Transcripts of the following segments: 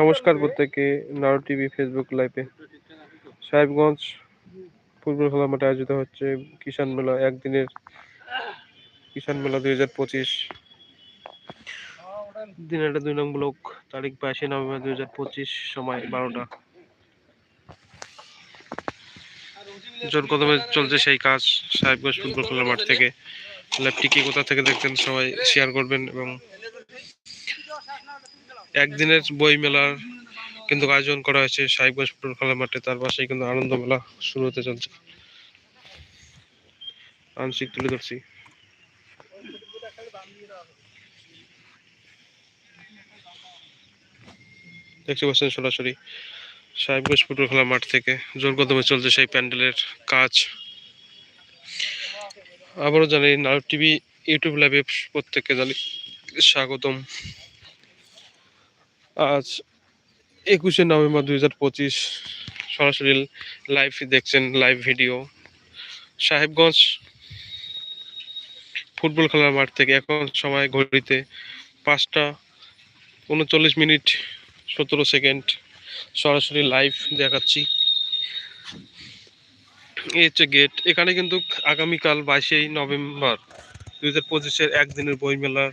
নমস্কার প্রত্যেককে, narrow TV Facebook লাইভে সাহেবগঞ্জ ফুটবল খেলা মাঠে আয়োজিত হচ্ছে কিষান মেলা, একদিনের কিষান মেলা দুই হাজার পঁচিশ। দিনাটা দুই নং ব্লক, তারিখ বাইশে নভেম্বর দুই হাজার পঁচিশ, সময় বারোটা। জোর কদমে চলছে সেই কাজ, সাহেবগঞ্জ ফুটবল খেলার মাঠ থেকে। ল্যাবটি কি কোথা থেকে দেখতেন সবাই শেয়ার করবেন এবং একদিনের বই মেলার কিন্তু আয়োজন করা হয়েছে সাহেবগঞ্জ ফুটবল খেলার মাঠে, তার পাশেই কিন্তু আনন্দ মেলা শুরু হতে চলছে। আংশিক তুলে ধরছি। দেখতে পাচ্ছেন সরাসরি সাহেবগঞ্জ ফুটবল খেলার মাঠ থেকে জোর কদমে চলছে সেই প্যান্ডেলের কাজ। আবারও জানি নারদ টিভি ইউটিউব লাইভে প্রত্যেককে জানি স্বাগতম। আজ একুশে নভেম্বর দুই হাজার পঁচিশ সরাসরি লাইভ দেখছেন, লাইভ ভিডিও। সাহেবগঞ্জ ফুটবল খেলার মাঠ থেকে এখন সময় ঘড়িতে পাঁচটা উনচল্লিশ মিনিট সতেরো সেকেন্ড সরাসরি লাইভ দেখাচ্ছি। এই হচ্ছে গেট এখানে কিন্তু আগামীকাল বাইশেই নভেম্বর দুই হাজার পঁচিশের একদিনের বই মেলার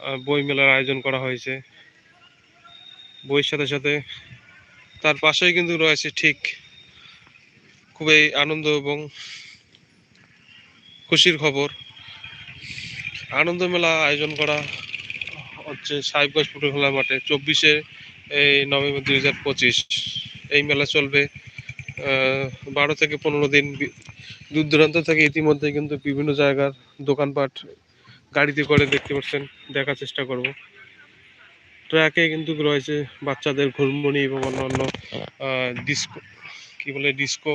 আহ, বই মেলার আয়োজন করা হয়েছে। বইয়ের সাথে সাথে তার পাশেই কিন্তু রয়েছে ঠিক খুবই আনন্দ এবং খুশির খবর। আনন্দ মেলা আয়োজন করা হচ্ছে সাহেবগঞ্জ খেলার মাঠে। চব্বিশে, এই নভেম্বর দুই হাজার পঁচিশ এই মেলা চলবে। বারো থেকে পনেরো দিন দূর দূরান্ত থেকে ইতিমধ্যে কিন্তু বিভিন্ন জায়গার দোকানপাট গাড়িতে করে দেখতে পাচ্ছেন, দেখার চেষ্টা করব। ট্র্যাকে কিন্তু রয়েছে বাচ্চাদের ঘুরমুনি এবং অন্যান্য ডিস্কো, কী বলে, ডিস্কো।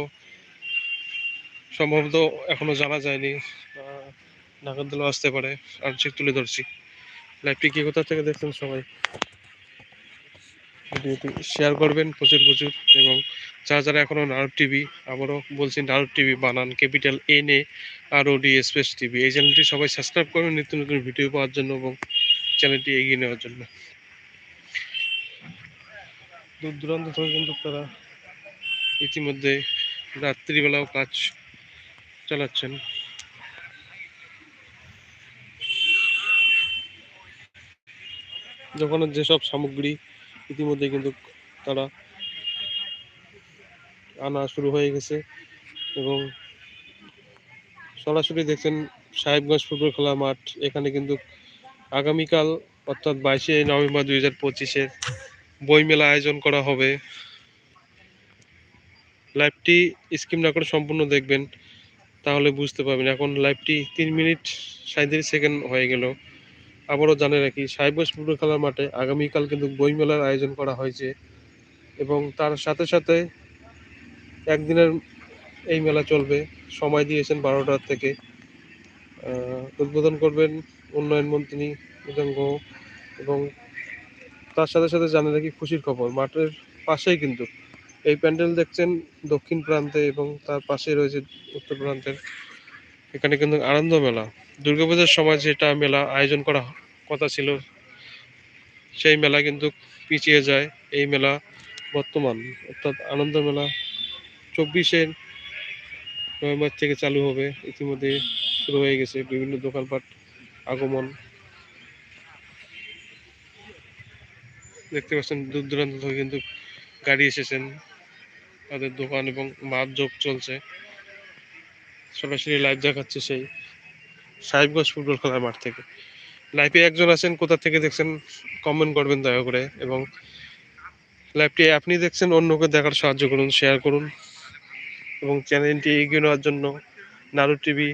সম্ভবত এখনও জানা যায়নি নাগরদোলা আসতে পারে। আংশিক তুলে ধরছি। লাইভটি কি কোথা থেকে দেখছেন সবাই? ভিডিওটি শেয়ার করবেন প্রচুর প্রচুর এবং যারা যারা এখনও নারদ টিভি আবারও বলছি নারদ টিভি বানান capital N A R O D space TV এই চ্যানেলটি সবাই সাবস্ক্রাইব করবেন, নিত্য নতুন ভিডিও পাওয়ার জন্য এবং চ্যানেলটি এগিয়ে নেওয়ার জন্য। দূর দূরান্ত থেকে কিন্তু তারা ইতিমধ্যে রাত্রিবেলাও কাজ চালাচ্ছেন। দোকানের যেসব সামগ্রী ইতিমধ্যে কিন্তু তারা আনা শুরু হয়ে গেছে এবং সরাসরি দেখছেন সাহেবগঞ্জ ফুটবল খেলা মাঠ, এখানে কিন্তু আগামীকাল অর্থাৎ বাইশে নভেম্বর দুই হাজার পঁচিশের বইমেলা আয়োজন করা হবে। লাইভটি স্কিম না করে সম্পূর্ণ দেখবেন, তাহলে বুঝতে পারবেন। এখন লাইভটি তিন মিনিট সাঁত্রিশ সেকেন্ড হয়ে গেল। আবারও জানে রাখি সাহেবগঞ্জ ফুটবল খেলার মাঠে আগামীকাল কিন্তু বইমেলার আয়োজন করা হয়েছে এবং তার সাথে সাথে একদিনের এই মেলা চলবে। সময় দিয়েছেন বারোটার থেকে। উদ্বোধন করবেন উন্নয়ন মন্ত্রী মৃদঙ্গ এবং তার সাথে সাথে জানে রাখি খুশির খবর। মাঠের পাশেই কিন্তু এই প্যান্ডেল দেখছেন দক্ষিণ প্রান্তে এবং তার পাশে রয়েছে উত্তর প্রান্তের। এখানে কিন্তু আনন্দ মেলা। দুর্গাপূজার সময় যেটা মেলা আয়োজন করা কথা ছিল, সেই মেলা কিন্তু পিছিয়ে যায়। এই মেলা বর্তমান, অর্থাৎ আনন্দ মেলা চব্বিশে নভেম্বর থেকে চালু হবে। ইতিমধ্যে শুরু হয়ে গেছে বিভিন্ন দোকানপাট আগমন। দেখতে পাচ্ছেন দূর দূরান্ত থেকে কিন্তু গাড়ি এসেছেন। তাদের দোকান এবং যোগ চলছে। সরাসরি লাইভ দেখাচ্ছে সেই সাহেবগঞ্জ ফুটবল খেলার মাঠ থেকে। লাইভে একজন আছেন, কোথা থেকে দেখছেন কমেন্ট করবেন দয়া করে এবং লাইভটি আপনি দেখছেন, অন্যকে দেখার সাহায্য করুন শেয়ার করুন এবং চ্যানেলটি এগিয়ে নেওয়ার জন্য নারু টিভি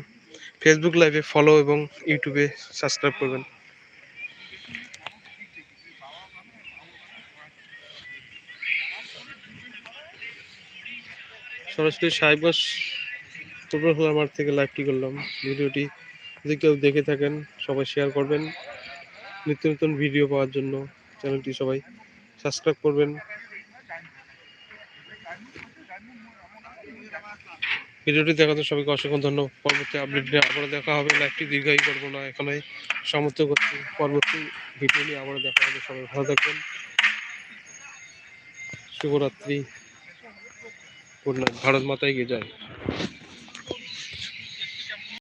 ফেসবুক লাইভে ফলো এবং ইউটিউবে সাবস্ক্রাইব করবেন। সরাসরি সাহেবগঞ্জ ফুটবল খেলার মাঠ থেকে লাইভটি করলাম। ভিডিওটি যদি কেউ দেখে থাকেন, সবাই শেয়ার করবেন। নিত্য নতুন ভিডিও পাওয়ার জন্য চ্যানেলটি সবাই সাবস্ক্রাইব করবেন। ভিডিওটি জন্য সবাইকে অসংখ্য ধন্যবাদ। পরবর্তী আপডেট নিয়ে আবারও দেখা হবে। লাইভটি দীর্ঘায়ী করব না, এখানে সমর্থ করছি। পরবর্তী ভিডিও নিয়ে আবারও দেখা হবে। সবাই ভালো থাকবেন। শুভরাত্রি। ভারত মাতায় গিয়ে যায়